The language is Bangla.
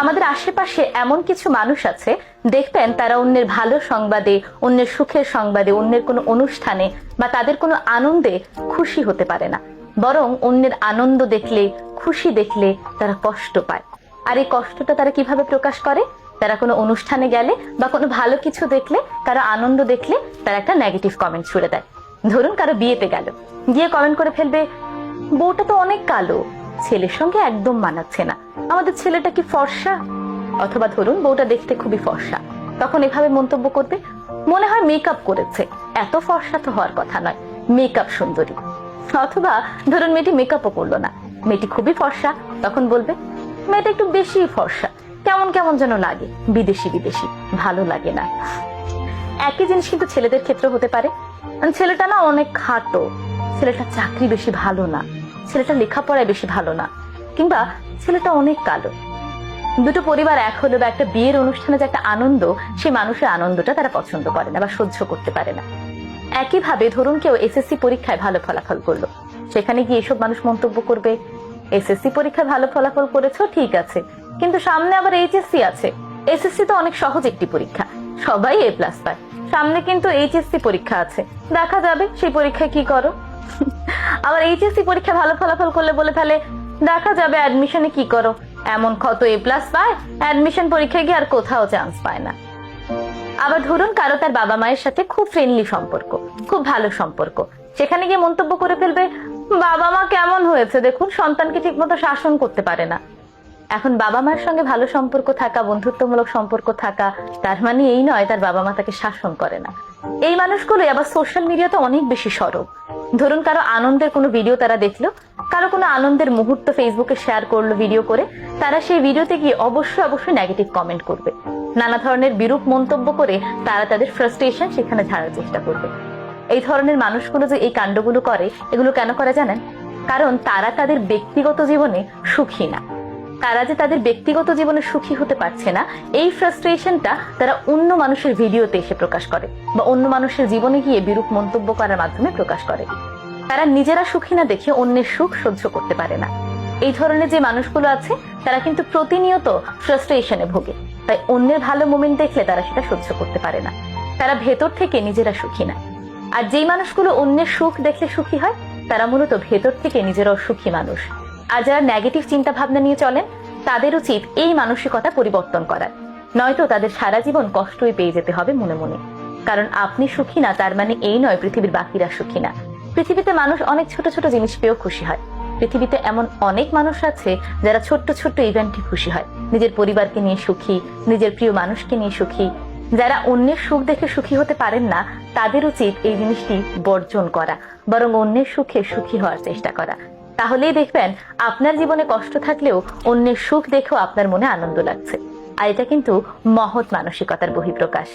আমাদের আশেপাশে এমন কিছু মানুষ আছে, দেখবেন তারা অন্যের ভালো সংবাদে, অন্যের সুখের সংবাদে, অন্যের কোনো অনুষ্ঠানে বা তাদের কোনো আনন্দে খুশি হতে পারে না। বরং অন্যের আনন্দ দেখলে, খুশি দেখলে তারা কষ্ট পায়। আর এই কষ্টটা তারা কীভাবে প্রকাশ করে? তারা কোনো অনুষ্ঠানে গেলে বা কোনো ভালো কিছু দেখলে, কারও আনন্দ দেখলে তারা একটা নেগেটিভ কমেন্ট ছুড়ে দেয়। ধরুন কারও বিয়েতে গেল, গিয়ে কমেন্ট করে ফেলবে, বউটা তো অনেক কালো। ছেলের সঙ্গে একদম মানাচ্ছে না। আমাদের ছেলেটা কি ফর্সা? অথবা ধরুন, বউটা দেখতে খুবই ফর্সা। তখন এভাবে মন্তব্য করবে, মনে হয় মেকআপ করেছে। এত ফর্সা তো হওয়ার কথা নয়। মেকআপ সুন্দরী। অথবা ধরুন, মেয়েটি মেকআপও করল না। মেয়েটি খুবই ফর্সা। তখন বলবে, মেয়েটা একটু বেশি ফর্সা। কেমন কেমন যেন লাগে। বিদেশি বিদেশি। ভালো লাগে না। একই জিনিস কিন্তু ছেলেদের ক্ষেত্রে হতে পারে। ছেলেটা না অনেক খাটো। ছেলেটা চাকরি বেশি ভালো না। ছেলেটা লেখাপড়ায় বেশি ভালো না, কিংবা ছেলেটা অনেক কালো। দুটো পরিবার এক হলো বা একটা বিয়ের অনুষ্ঠানে যে একটা আনন্দ, সেই মানুষের আনন্দটা তারা পছন্দ করে না বা সহ্য করতে পারে না। একইভাবে ধরুন কেউ এসএসসি পরীক্ষায় ভালো ফলাফল করল। সেখানে গিয়ে এসব মানুষ মন্তব্য করবে এসএসসি পরীক্ষায় ভালো ফলাফল করেছ, ঠিক আছে। কিন্তু সামনে আবার এইচএসসি আছে। এসএসসি তো অনেক সহজ একটি পরীক্ষা, সবাই এ প্লাস পায়। সামনে কিন্তু এইচএসসি পরীক্ষা আছে। দেখা যাবে সেই পরীক্ষায় কি করো? আবার এইচএসসি পরীক্ষা ভালো ফলাফল করলে বলে ফেলে দেখা যাবে অ্যাডমিশনে কি করো। এমন কত এ প্লাস পায় অ্যাডমিশন পরীক্ষায় গিয়ে আর কোথাও চান্স পায় না। আবার ধরুন কারও তার বাবা মায়ের সাথে খুব ফ্রেন্ডলি সম্পর্ক, খুব ভালো সম্পর্ক। সেখানে গিয়ে মন্তব্য করে ফেলবে, বাবা মা কেমন হয়েছে? দেখুন, সন্তানকে ঠিকমতো শাসন করতে পারে না। এখন বাবা মার সঙ্গে ভালো সম্পর্ক থাকা, বন্ধুত্বমূলক সম্পর্ক থাকা, তার মানে এই নয় তার বাবা মা তাকে শাসন করে না। এই মানুষগুলো আবার সোশ্যাল মিডিয়াতে অনেক বেশি সরব। ধরুন কারও আনন্দের কোনো ভিডিও তারা দেখল, কারও কোনো আনন্দের মুহূর্ত ফেসবুকে শেয়ার করল ভিডিও করে, তারা সেই ভিডিওতে গিয়ে অবশ্যই অবশ্যই নেগেটিভ কমেন্ট করবে। নানা ধরনের বিরূপ মন্তব্য করে তারা তাদের ফ্রাস্ট্রেশন সেখানে ঝাড়ার চেষ্টা করবে। এই ধরনের মানুষগুলো যে এই কাণ্ডগুলো করে, এগুলো কেন করে জানেন? কারণ তারা তাদের ব্যক্তিগত জীবনে সুখী না। তারা যে তাদের ব্যক্তিগত জীবনে সুখী হতে পারছে না, এই ফ্রাস্ট্রেশনটা তারা অন্য মানুষের ভিডিওতে এসে প্রকাশ করে বা অন্য মানুষের জীবনে গিয়ে বিরূপ মন্তব্য করার মাধ্যমে প্রকাশ করে। তারা নিজেরা সুখী না দেখে অন্যের সুখ সহ্য করতে পারে না। এই ধরনের যে মানুষগুলো আছে, তারা কিন্তু প্রতিনিয়ত ফ্রাস্ট্রেশনে ভোগে। তাই অন্যের ভালো মোমেন্ট দেখলে তারা সেটা সহ্য করতে পারে না। তারা ভেতর থেকে নিজেরা সুখী না। আর যেই মানুষগুলো অন্যের সুখ দেখলে সুখী হয়, তারা মূলত ভেতর থেকে নিজেরাও সুখী মানুষ। আর যারা নেগেটিভ চিন্তা ভাবনা নিয়ে চলেন তাদের উচিত এই মানসিকতা পরিবর্তন করার। নয়তো তাদের সারা জীবন কষ্টই পেয়ে যেতে হবে মনে মনে। কারণ আপনি সুখী না, তার মানে এই নয় পৃথিবীর বাকিরা সুখী না। পৃথিবীতে মানুষ অনেক ছোট ছোট জিনিস পেয়েও খুশি হয়। পৃথিবীতে এমন অনেক মানুষ আছে যারা ছোট্ট ছোট্ট ইভেন্টে খুশি হয়। নিজের পরিবারকে নিয়ে সুখী, নিজের প্রিয় মানুষকে নিয়ে সুখী। যারা অন্যের সুখ দেখে সুখী হতে পারেন না তাদের উচিত এই জিনিসটি বর্জন করা, বরং অন্যের সুখে সুখী হওয়ার চেষ্টা করা। তাহলেই দেখবেন আপনার জীবনে কষ্ট থাকলেও অন্যের সুখ দেখেও আপনার মনে আনন্দ লাগছে। আর এটা কিন্তু মহৎ মানসিকতার বহিঃপ্রকাশ।